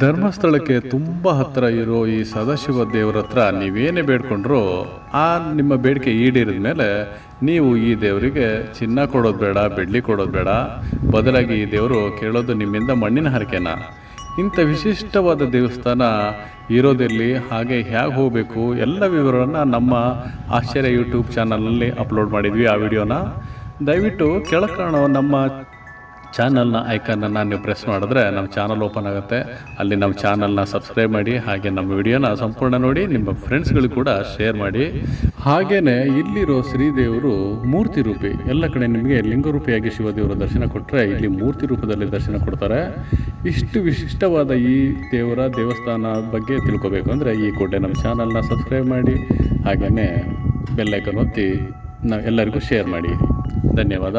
ಧರ್ಮಸ್ಥಳಕ್ಕೆ ತುಂಬ ಹತ್ತಿರ ಇರೋ ಈ ಸದಾಶಿವ ದೇವರ ಹತ್ರ ನೀವೇನೇ ಬೇಡ್ಕೊಂಡ್ರು, ಆ ನಿಮ್ಮ ಬೇಡಿಕೆ ಈಡೇರಿದ ಮೇಲೆ ನೀವು ಈ ದೇವರಿಗೆ ಚಿನ್ನ ಕೊಡೋದು ಬೇಡ, ಬೆಳ್ಳಿ ಕೊಡೋದು ಬೇಡ. ಬದಲಾಗಿ ಈ ದೇವರು ಕೇಳೋದು ನಿಮ್ಮಿಂದ ಮಣ್ಣಿನ ಹರಕೆನ? ಇಂಥ ವಿಶಿಷ್ಟವಾದ ದೇವಸ್ಥಾನ ಇರೋದಿರಲಿ, ಹಾಗೆ ಹೇಗೆ ಹೋಗಬೇಕು, ಎಲ್ಲ ವಿವರವನ್ನು ನಮ್ಮ ಆಶ್ಚರ್ಯ ಯೂಟ್ಯೂಬ್ ಚಾನಲ್ನಲ್ಲಿ ಅಪ್ಲೋಡ್ ಮಾಡಿದ್ವಿ ಆ ವಿಡಿಯೋನ. ದಯವಿಟ್ಟು ಕೆಳಕಾಣೋ ಕಾಣೋ ನಮ್ಮ ಚಾನಲ್ನ ಐಕನನ್ನು ನೀವು ಪ್ರೆಸ್ ಮಾಡಿದ್ರೆ ನಮ್ಮ ಚಾನಲ್ ಓಪನ್ ಆಗುತ್ತೆ. ಅಲ್ಲಿ ನಮ್ಮ ಚಾನಲ್ನ ಸಬ್ಸ್ಕ್ರೈಬ್ ಮಾಡಿ, ಹಾಗೆ ನಮ್ಮ ವಿಡಿಯೋನ ಸಂಪೂರ್ಣ ನೋಡಿ, ನಿಮ್ಮ ಫ್ರೆಂಡ್ಸ್ಗಳು ಕೂಡ ಶೇರ್ ಮಾಡಿ. ಹಾಗೆಯೇ ಇಲ್ಲಿರೋ ಶ್ರೀದೇವರು ಮೂರ್ತಿ ರೂಪಿ. ಎಲ್ಲ ಕಡೆ ನಿಮಗೆ ಲಿಂಗರೂಪಿಯಾಗಿ ಶಿವದೇವರ ದರ್ಶನ ಕೊಟ್ಟರೆ ಇಲ್ಲಿ ಮೂರ್ತಿ ರೂಪದಲ್ಲಿ ದರ್ಶನ ಕೊಡ್ತಾರೆ. ಇಷ್ಟು ವಿಶಿಷ್ಟವಾದ ಈ ದೇವರ ದೇವಸ್ಥಾನ ಬಗ್ಗೆ ತಿಳ್ಕೊಬೇಕು ಅಂದರೆ ಈ ಕೋಟೆ ನಮ್ಮ ಚಾನಲ್ನ ಸಬ್ಸ್ಕ್ರೈಬ್ ಮಾಡಿ ಹಾಗೆಯೇ ಬೆಲ್ಲೈಕನ್ ಒತ್ತಿ ನಾವು ಎಲ್ಲರಿಗೂ ಶೇರ್ ಮಾಡಿ. ಧನ್ಯವಾದ.